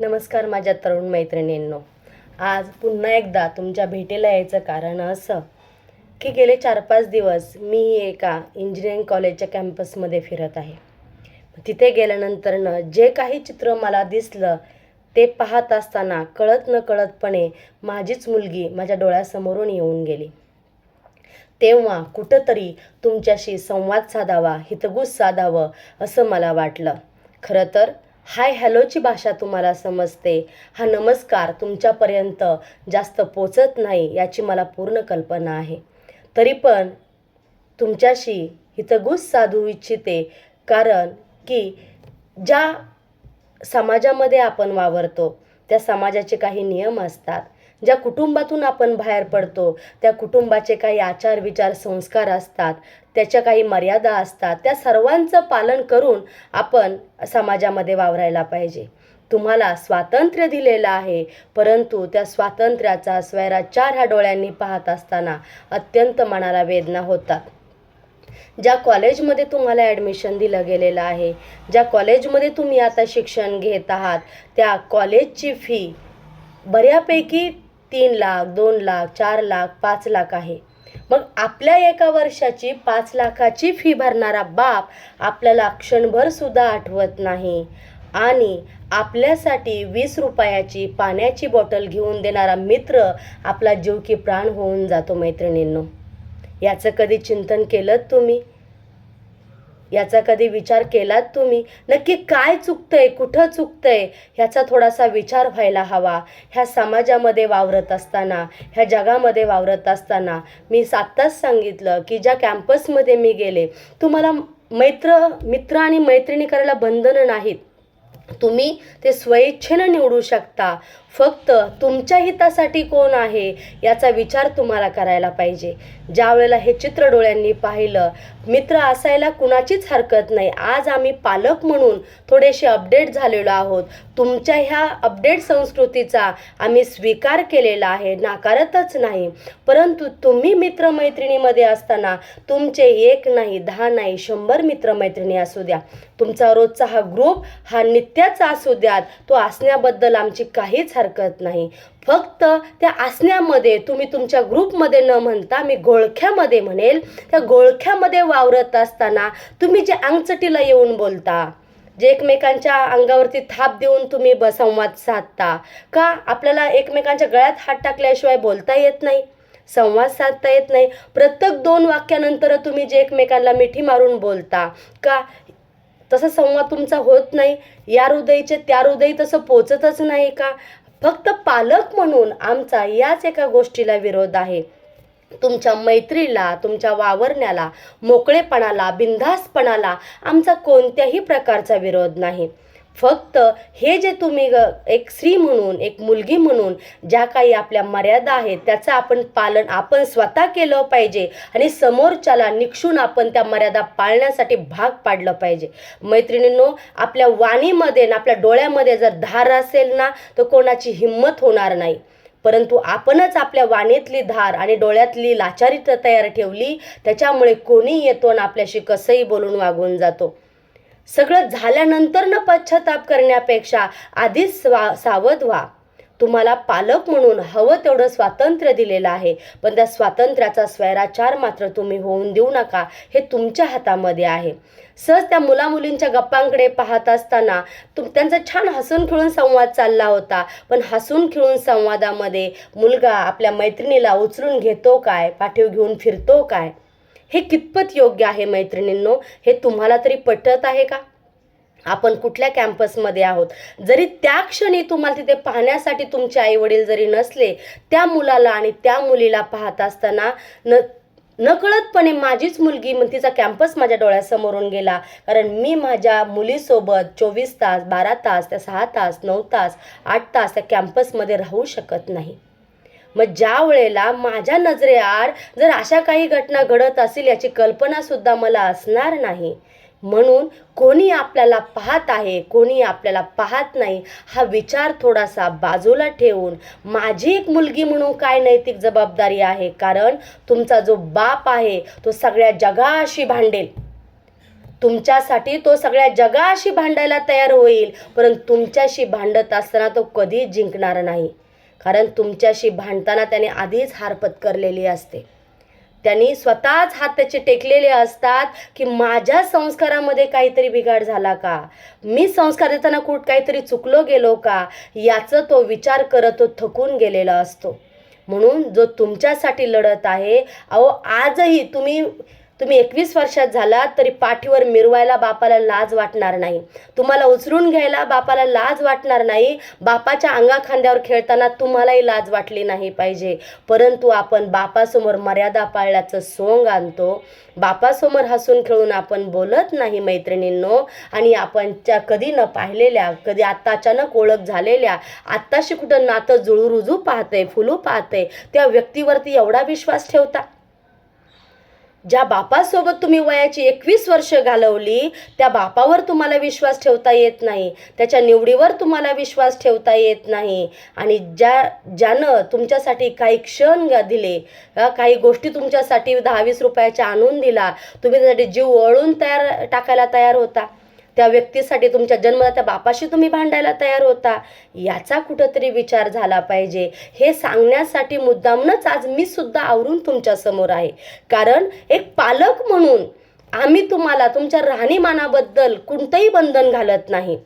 नमस्कार माझ्या तरुण मैत्रिणींनो. आज पुन्हा एकदा तुमच्या भेटीला यायचं कारण असं की गेले चार पाच दिवस मी एका इंजिनिअरिंग कॉलेजच्या कॅम्पसमध्ये फिरत आहे. तिथे गेल्यानंतरनं जे काही चित्र मला दिसलं ते पाहत असताना कळत न कळतपणे माझीच मुलगी माझ्या डोळ्यासमोरून येऊन गेली. तेव्हा कुठंतरी तुमच्याशी संवाद साधावा हितगुज साधावं असं मला वाटलं. खरं तर हाय हॅलोची भाषा तुम्हाला समजते. हा नमस्कार तुमच्यापर्यंत जास्त पोचत नाही याची मला पूर्ण कल्पना आहे. तरी पण तुमच्याशी हितगुज साधू इच्छिते कारण की ज्या समाजामध्ये आपण वावरतो त्या समाजाचे काही नियम असतात. ज्या कुटुंबातून आपण बाहेर पडतो त्या कुटुंबाचे काही आचार विचार संस्कार असतात त्याच्या काही मर्यादा असतात त्या सर्वांचं पालन करून आपण समाजामध्ये वावरायला पाहिजे. तुम्हाला स्वातंत्र्य दिलेलं आहे परंतु त्या स्वातंत्र्याचा स्वैराचार ह्या डोळ्यांनी पाहत असताना अत्यंत मनाला वेदना होतात. ज्या कॉलेजमध्ये तुम्हाला ॲडमिशन दिलं गेलेलं आहे ज्या कॉलेजमध्ये तुम्ही आता शिक्षण घेत आहात त्या कॉलेजची फी बऱ्यापैकी तीन लाख दोन लाख चार लाख पाच लाख आहे. मग आपल्या एका वर्षाची पाच लाखाची फी भरणारा बाप आपल्याला क्षणभर सुद्धा आठवत नाही. आणि आपल्यासाठी वीस रुपयाची पाण्याची बॉटल घेऊन देणारा मित्र आपला जीव की प्राण होऊन जातो मैत्रिणींनो. याचं कधी चिंतन केलं तुम्ही? याचा कधी विचार केलात तुम्ही? नक्की काय चुकतंय? कुठं चुकतंय? ह्याचा थोडासा विचार व्हायला हवा. ह्या समाजामध्ये वावरत असताना ह्या जगामध्ये वावरत असताना मी आत्ताच सांगितलं की ज्या कॅम्पसमध्ये मी गेले तुम्हाला मैत्र मित्र आणि मैत्रिणी करायला बंधनं नाहीत. तुम्ही ते स्वइच्छेनं निवडू शकता. फक्त तुमच्या हितासाठी कोण आहे याचा विचार तुम्हाला करायला पाहिजे. ज्या वेळेला हे चित्र डोळ्यांनी पाहिलं मित्र असायला कुणाचीच हरकत नाही. आज आम्ही पालक म्हणून थोडेसे अपडेट झालेलो आहोत. तुमच्या ह्या अपडेट संस्कृतीचा आम्ही स्वीकार केलेला आहे नाकारतच नाही. परंतु तुम्ही मित्रमैत्रिणीमध्ये असताना तुमचे एक नाही दहा नाही शंभर मित्रमैत्रिणी असू द्या. तुमचा रोजचा हा ग्रुप हा नित्याचा असू द्यात. तो असण्याबद्दल आमची काहीच हरकत हरकत नाही. फक्त त्या आसन्यामध्ये तुम्ही तुमच्या ग्रुपमध्ये न म्हणता मी गोळख्यामध्ये म्हणेल. त्या गोळख्यामध्ये वावरत असताना तुम्ही जे अंगचटीला येऊन बोलता जे एकमेकांच्या अंगावरती थाप देऊन तुम्ही ब संवाद साधता का आपल्याला एकमेकांच्या गळ्यात हात टाकल्याशिवाय बोलता येत नाही? संवाद साधता येत नाही. प्रत्येक दोन वाक्यानंतर तुम्ही जे एकमेकांना मिठी मारून बोलता का तसा संवाद तुमचा होत नाही? या हृदयचे त्या हृदय तसं पोचतच नाही का? फक्त पालक म्हणून आमचा याच एका गोष्टीला विरोध आहे. तुमच्या मैत्रीला तुमच्या वावरण्याला मोकळेपणाला बिनधास्तपणाला आमचा कोणत्याही प्रकारचा विरोध नाही. फक्त हे जे तुम्ही ग एक स्त्री म्हणून एक मुलगी म्हणून ज्या काही आपल्या मर्यादा आहेत त्याचं आपण पालन आपण स्वतः केलं पाहिजे आणि समोरच्याला निक्षून आपण त्या मर्यादा पाळण्यासाठी भाग पाडलं पाहिजे. मैत्रिणींनो आपल्या वाणीमध्ये आणि आपल्या डोळ्यामध्ये जर धार असेल ना तर कोणाची हिंमत होणार नाही. परंतु आपणच आपल्या वाणीतली धार आणि डोळ्यातली लाचारी तयार ठेवली त्याच्यामुळे कोणी येतो आणि आपल्याशी कसंही बोलून वागून जातो. सगळं झाल्यानंतर न पश्चाताप करण्यापेक्षा आधीच स्वा सावध व्हा. तुम्हाला पालक म्हणून हवं तेवढं स्वातंत्र्य दिलेलं आहे. पण त्या स्वातंत्र्याचा स्वैराचार मात्र तुम्ही होऊन देऊ नका हे तुमच्या हातामध्ये आहे. सहज त्या मुलामुलींच्या गप्पांकडे पाहत असताना तुम त्यांचा छान हसून खेळून संवाद चालला होता. पण हसून खेळून संवादामध्ये मुलगा आपल्या मैत्रिणीला उचलून घेतो काय? पाठीव घेऊन फिरतो काय? हे कितपत योग्य आहे मैत्रिणींनो? हे तुम्हाला तरी पटत आहे का? आपण कुठल्या कॅम्पसमध्ये आहोत? जरी त्या क्षणी तुम्हाला तिथे पाहण्यासाठी तुमचे आई वडील जरी नसले त्या मुलाला आणि त्या मुलीला पाहत असताना न नकळतपणे माझीच मुलगी मग तिचा कॅम्पस माझ्या डोळ्यासमोरून गेला. कारण मी माझ्या मुलीसोबत चोवीस तास बारा तास त्या सहा तास नऊ तास आठ तास त्या कॅम्पसमध्ये राहू शकत नाही. मग ज्या वेळेला माझ्या नजरेआड जर अशा काही घटना घडत असेल याची कल्पनासुद्धा मला असणार नाही. म्हणून कोणी आपल्याला पाहत आहे कोणी आपल्याला पाहत नाही हा विचार थोडासा बाजूला ठेवून माझी एक मुलगी म्हणून काय नैतिक जबाबदारी आहे? कारण तुमचा जो बाप आहे तो सगळ्या जगाशी भांडेल. तुमच्यासाठी तो सगळ्या जगाशी भांडायला तयार होईल परंतु तुमच्याशी भांडत असताना तो कधी जिंकणार नाही. कारण तुमच्याशी भांडताना त्याने आधीच हार पत्करलेली असते. त्यांनी स्वतःच हात त्याचे टेकलेले असतात की माझ्या संस्कारामध्ये काहीतरी बिघाड झाला का? मी संस्कार देताना कुठ काहीतरी चुकलो गेलो का? याचं तो विचार करत तो थकून गेलेला असतो. म्हणून जो तुमच्यासाठी लढत आहे अहो आजही तुम्ही तुम्ही एकवीस वर्षात झालात तरी पाठीवर मिरवायला बापाला लाज वाटणार नाही. तुम्हाला उचलून घ्यायला बापाला लाज वाटणार नाही. बापाच्या अंगाखांद्यावर खेळताना तुम्हालाही लाज वाटली नाही पाहिजे. परंतु आपण बापासमोर मर्यादा पाळल्याचं सोंग आणतो. बापासमोर हसून खेळून आपण बोलत नाही मैत्रिणींनो. आणि आपण त्या कधी न पाहिलेल्या कधी आत्ता अचानक ओळख झालेल्या आत्ताशी कुठं नातं जुळू रुजू पाहते फुलू पाहते त्या व्यक्तीवरती एवढा विश्वास ठेवता? ज्या बापासोबत तुम्ही वयाची एकवीस वर्ष घालवली त्या बापावर तुम्हाला विश्वास ठेवता येत नाही. त्याच्या निवडीवर तुम्हाला विश्वास ठेवता येत नाही. आणि ज्या ज्यानं तुमच्यासाठी काही क्षण दिले काही गोष्टी तुमच्यासाठी दहा वीस रुपयाच्या आणून दिला तुम्ही त्यासाठी जीव वळून तयार टाकायला तयार होता. त्या व्यक्तीसाठी तुमच्या जन्मदात्या बापाशी तुम्ही भांडायला तयार होता? याचा कुठंतरी विचार झाला पाहिजे. हे सांगण्यासाठी मुद्दामनंच आज मी सुद्धा आवरून तुमच्यासमोर आहे. कारण एक पालक म्हणून आम्ही तुम्हाला तुमच्या राहणीमानाबद्दल कोणतंही बंधन घालत नाही.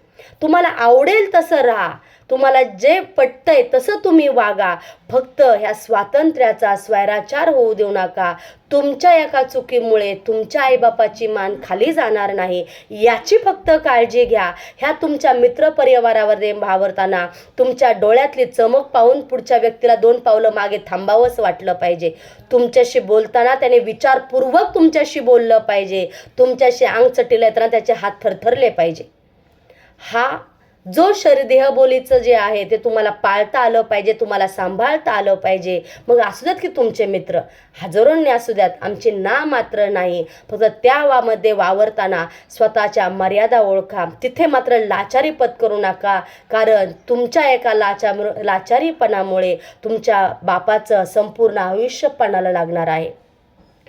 तुम्हाला आवडेल तसं राहा. तुम्हाला जे पटतंय तसं तुम्ही वागा. फक्त ह्या स्वातंत्र्याचा स्वैराचार होऊ देऊ नका. तुमच्या एका चुकीमुळे तुमच्या आईबापाची मान खाली जाणार नाही. याची फक्त काळजी घ्या. ह्या तुमच्या मित्रपरिवारावर प्रेम भावरताना तुमच्या डोळ्यातली चमक पाहून पुढच्या व्यक्तीला दोन पावलं मागे थांबावंच वाटलं पाहिजे. तुमच्याशी बोलताना त्याने विचारपूर्वक तुमच्याशी बोललं पाहिजे. तुमच्याशी अंग चटीला येताना त्याचे हात थरथरले पाहिजे. हा जो शरीदेहबोलीचं जे आहे ते तुम्हाला पाळता आलं पाहिजे तुम्हाला सांभाळता आलं पाहिजे. मग असू द्यात की तुमचे मित्र हजारोंनी असू द्यात आमचे ना मात्र नाही. फक्त त्या वामध्ये वावरताना स्वतःच्या मर्यादा ओळखा. तिथे मात्र लाचारी पत्करू नका. कारण तुमच्या एका लाचा लाचारीपणामुळे तुमच्या बापाचं संपूर्ण आयुष्य पणाला लागणार आहे.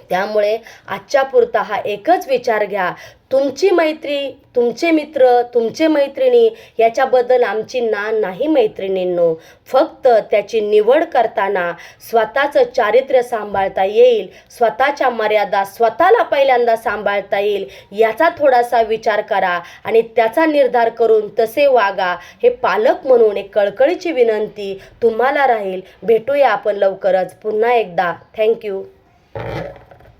त्यामुळे आजच्या पुरता हा एकच विचार घ्या. तुमची मैत्री तुमचे मित्र तुमचे मैत्रिणी याच्याबद्दल आमची ना नाही मैत्रिणींनो. फक्त त्याची निवड करताना स्वतःचं चारित्र्य सांभाळता येईल स्वतःच्या मर्यादा स्वतःला पहिल्यांदा सांभाळता येईल याचा थोडासा विचार करा आणि त्याचा निर्धार करून तसे वागा. हे पालक म्हणून एक कळकळीची विनंती तुम्हाला राहील. भेटूया आपण लवकरच पुन्हा एकदा. थँक्यू